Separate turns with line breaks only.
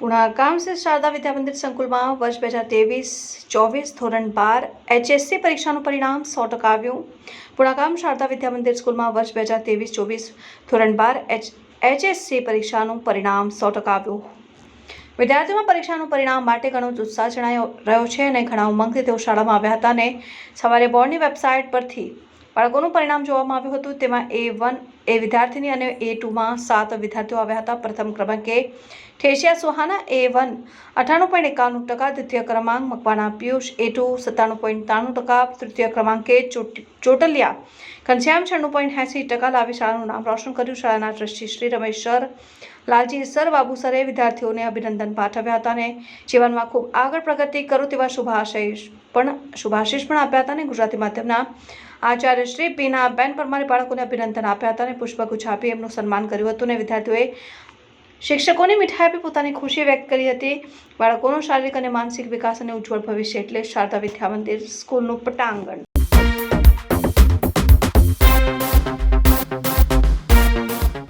પુણા ગામ શારદા વિદ્યા મંદિર સંકુલમાં વર્ષ બે હજાર ત્રેવીસ ચોવીસ ધોરણ બાર એચએસસી પરીક્ષાનું પરિણામ સો ટકા આવ્યું. પુણાકામ શારદા વિદ્યા મંદિર સ્કૂલમાં વર્ષ બે હજાર ત્રેવીસ ચોવીસ ધોરણ બાર એચ એચએસસી પરીક્ષાનું પરિણામ સો ટકા આવ્યું. વિદ્યાર્થીઓમાં પરીક્ષાનું પરિણામ માટે ઘણો જ ઉત્સાહ જણાયો રહ્યો છે અને ઘણા ઉમંગથી તેઓ શાળામાં આવ્યા હતા અને સવારે બોર્ડની વેબસાઇટ પરથી બાળકોનું પરિણામ જોવામાં આવ્યું હતું. તેમાં એ વન એ વિદ્યાર્થીની અને એ ટુમાં સાત વિદ્યાર્થીઓ આવ્યા હતા. પ્રથમ ક્રમાંકે ઠેસિયા સુહાના એ વન અઠ્ઠાણું પોઈન્ટ એકાણું ટકા, દ્વિતીય ક્રમાંક મકવાના પિયુષ એ ટુ સત્તાણું પોઈન્ટ ત્રાણું ટકા, તૃતીય ક્રમાંકે ચોટ- ચોટલિયા ઘનશ્યામ છન્નું પોઈન્ટ એંસી ટકા લાવી શાળાનું નામ રોશન કર્યું. શાળાના trustee Shri Ramesh sir, Lalji sir, Babu સરે વિદ્યાર્થીઓને અભિનંદન પાઠવ્યા હતા અને જીવનમાં ખૂબ આગળ પ્રગતિ કરો તેવા શુભાશીષ પણ શુભાશીષ પણ આપ્યા હતા અને ગુજરાતી માધ્યમના આચાર્ય શ્રી પીના બેન પરમારે બાળકોને અભિનંદન આપ્યા હતા અને પુષ્પગુચ્છ આપી એમનું સન્માન કર્યું હતું અને વિદ્યાર્થીઓએ શિક્ષકોને મીઠાઈ આપી પોતાની ખુશી વ્યક્ત કરી હતી. બાળકોનો શારીરિક અને માનસિક વિકાસ અને ઉજ્જવળ ભવિષ્ય એટલે શારદા વિદ્યા મંદિર સ્કૂલનું પટાંગણ.